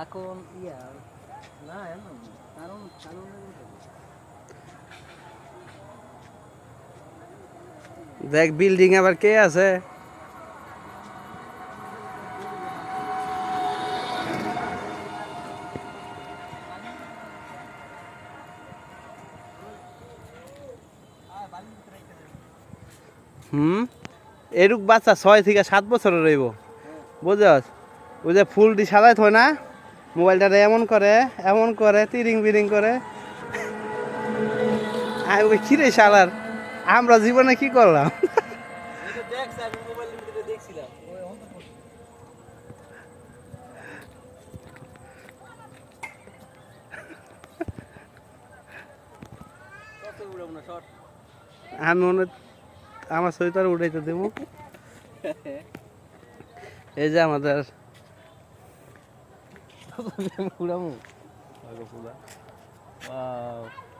এখন, ইয়া, না, এমন, কারণ কারণ দেখ বিল্ডিং আবার কে আছে? হুম? এরুক বাচ্চা ছয় থেকে সাত বছরের রইব। বুঝছস ওই যে ফুলটি সাজাই থয় না? মোবাইলটা এমন করে এমন করে, তিরিং বিরিং করে। আমি ওই কিরে আমরা জীবনে কি করলাম? আমি মনে আমার সহিত আর উঠাইতে দেব। এই যে আমাদের Ako pula mo. Ako pula. Wow.